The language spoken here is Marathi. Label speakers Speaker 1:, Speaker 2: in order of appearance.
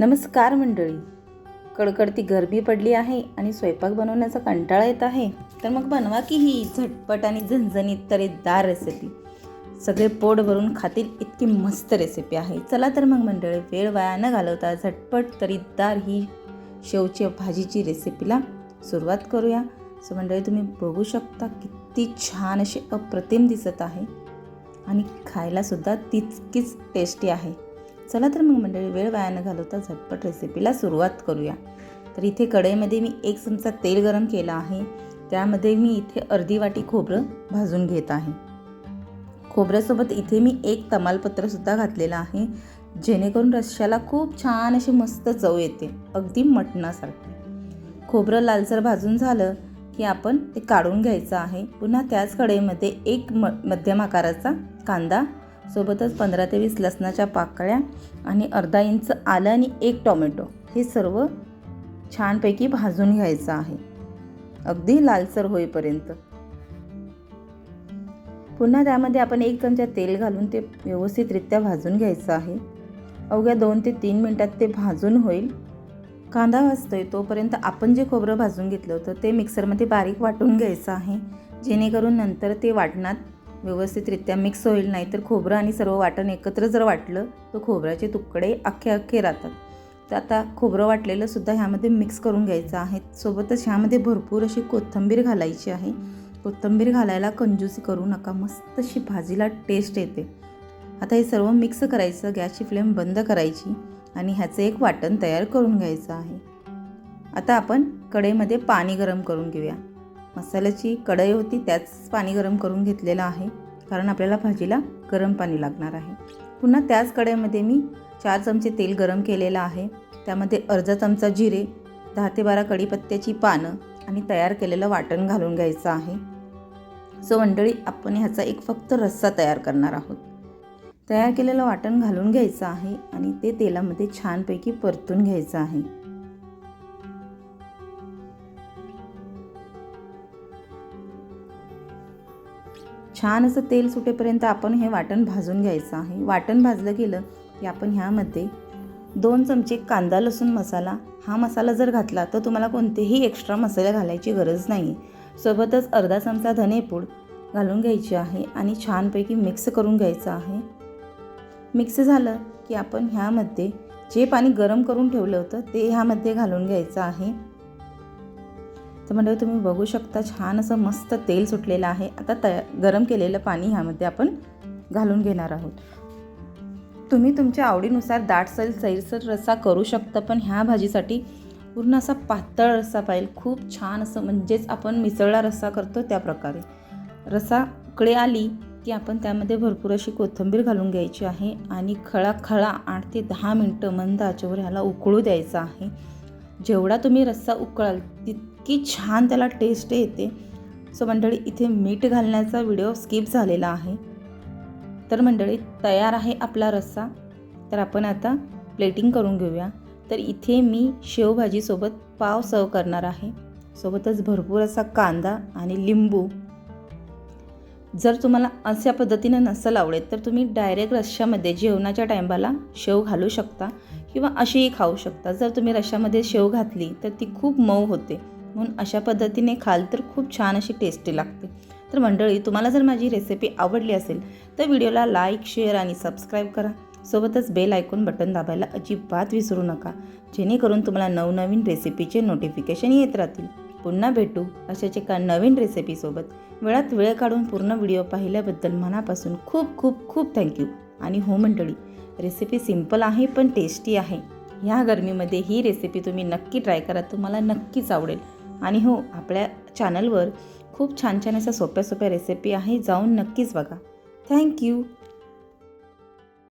Speaker 1: नमस्कार मंडळी. कडकडती गरमी पडली आहे आणि स्वयंपाक बनवण्याचा कंटाळा येत आहे. तर मग बनवा की ही झटपट आणि झणझणीत तरेदार रेसिपी सगळे पोट भरून खातील इतकी मस्त रेसिपी आहे. चला तर मग मंडळी वेळ वाया न घालवता झटपट तरीदार ही शेवची भाजीची रेसिपीला सुरुवात करूया. सो मंडळी तुम्ही बघू शकता किती छान अशी अप्रतिम दिसत आहे. आणि खायलासुद्धा तितकीच टेस्टी आहे. चला तर मग मंडळी वेळ वाया न घालवता झटपट रेसिपीला सुरुवात करूया. तर इथे कढईमध्ये मी एक चमचा तेल गरम केलं आहे. त्यामध्ये मी इथे अर्धी वाटी खोबरं भाजून घेत आहे. खोबऱ्यासोबत इथे मी एक तमालपत्रसुद्धा घातलेलं आहे जेणेकरून रश्श्याला खूप छान अशी मस्त चव येते अगदी मटणासारखी. खोबरं लालसर भाजून झालं की आपण ते काढून घ्यायचं आहे. पुन्हा त्याच कढईमध्ये एक म मध्यम आकाराचा कांदा सोबतच पंधरा ते वीस लसणाच्या पाकळ्या आणि अर्धा इंच आलं आणि एक टोमॅटो. हे सर्व छानपैकी भाजून घ्यायचं आहे. अगदी लालसर होईपर्यंत. पुन्हा त्यामध्ये आपण एक चमचा तेल घालून ते व्यवस्थितरित्या भाजून घ्यायचं आहे. अवघ्या दोन ते तीन मिनटात ते भाजून होईल. कांदा भाजतोय तोपर्यंत आपण जे खोबरं भाजून घेतलं होतं ते मिक्सरमध्ये बारीक वाटून घ्यायचं आहे. जेणेकरून नंतर ते वाटणात व्यवस्थितरित्या मिक्स होईल नाही तर खोबरं आणि सर्व वाटण एकत्र जर वाटलं तर खोबऱ्याचे तुकडे अख्खे अख्खे राहतात. तर आता खोबरं वाटलेलं सुद्धा ह्यामध्ये मिक्स करून घ्यायचं आहे. सोबतच ह्यामध्ये भरपूर अशी कोथिंबीर घालायची आहे. कोथिंबीर घालायला कंजूसी करू नका मस्त अशी भाजीला टेस्ट येते. आता हे सर्व मिक्स करायचं गॅसची फ्लेम बंद करायची आणि ह्याचं एक वाटण तयार करून घ्यायचं आहे. आता आपण कढईमध्ये पाणी गरम करून घेऊया. मसाल्याची कढई होती त्याच पाणी गरम करून घेतलेलं आहे. कारण आपल्याला भाजीला गरम पाणी लागणार आहे. पुन्हा त्याच कढईमध्ये मी चार चमचे तेल गरम केलेलं आहे. त्यामध्ये अर्धा चमचा जिरे दहा ते बारा कढीपत्त्याची पानं आणि तयार केलेलं वाटण घालून घ्यायचं आहे. सो मंडळी आपण ह्याचा एक फक्त रस्सा तयार करणार आहोत. तयार केलेलं वाटण घालून घ्यायचं आहे आणि ते तेलामध्ये छानपैकी परतून घ्यायचं आहे. छान असं तेल सुटेपर्यंत आपण हे वाटण भाजून घ्यायचं आहे. वाटण भाजलं गेलं की आपण ह्यामध्ये दोन चमचे कांदा लसूण मसाला. हा मसाला जर घातला तर तुम्हाला कोणतेही एक्स्ट्रा मसाले घालायची गरज नाही सोबतच अर्धा चमचा धनेपूड घालून घ्यायची आहे आणि छानपैकी मिक्स करून घ्यायचं आहे. मिक्स झालं की आपण ह्यामध्ये जे पाणी गरम करून ठेवलं होतं ते ह्यामध्ये घालून घ्यायचं आहे. तर म्हणजे तुम्ही बघू शकता छान असं मस्त तेल सुटलेलं आहे. आता तया गरम केलेलं पाणी ह्यामध्ये आपण घालून घेणार आहोत. तुम्ही तुमच्या आवडीनुसार दाटसर सैरसर रस्सा करू शकता पण ह्या भाजीसाठी पूर्ण असा पातळ रस्सा पाहिजे. खूप छान असं म्हणजेच आपण मिसळला रस्सा करतो त्या प्रकारे. रस्सा उकळे आली की आपण त्यामध्ये भरपूर अशी कोथिंबीर घालून घ्यायची आहे आणि खळा खळा आठ ते दहा मिनटं मंद आचेवर ह्याला उकळू द्यायचं आहे. जेवढा तुम्ही रस्सा उकळाल तित इतकी छान त्याला टेस्ट येते. सो मंडळी इथे मीठ घालण्याचा व्हिडिओ स्किप झालेला आहे. तर मंडळी तयार आहे आपला रस्सा. तर आपण आता प्लेटिंग करून घेऊया. तर इथे मी शेवभाजीसोबत पाव सर्व करणार आहे. सोबतच भरपूर असा कांदा आणि लिंबू. जर तुम्हाला अशा पद्धतीनं नसेल आवडेल तर तुम्ही डायरेक्ट रश्श्यामध्ये जेवणाच्या टायमाला शेव घालू शकता किंवा अशीही खाऊ शकता. जर तुम्ही रश्श्यामध्ये शेव घातली तर ती खूप मऊ होते. म्हणून अशा पद्धतीने खाल तर खूप छान अशी टेस्टी लागते. तर मंडळी तुम्हाला जर माझी रेसिपी आवडली असेल तर व्हिडिओला लाईक शेअर आणि सबस्क्राईब करा. सोबतच बेल ऐकून बटन दाबायला अजिबात विसरू नका जेणेकरून तुम्हाला नवनवीन रेसिपीचे नोटिफिकेशन येत राहतील. पुन्हा भेटू अशाच एका नवीन रेसिपीसोबत वेळात वेळ काढून पूर्ण व्हिडिओ पाहिल्याबद्दल मनापासून खूप खूप खूप थँक्यू आणि हो मंडळी रेसिपी सिंपल आहे पण टेस्टी आहे. ह्या गरमीमध्ये ही रेसिपी तुम्ही नक्की ट्राय करा तुम्हाला नक्कीच आवडेल. आणि हो आपल्या चॅनलवर खूप छान छान अशा सोप्या सोप्या रेसिपी आहे जाऊन नक्कीच बघा. थँक्यू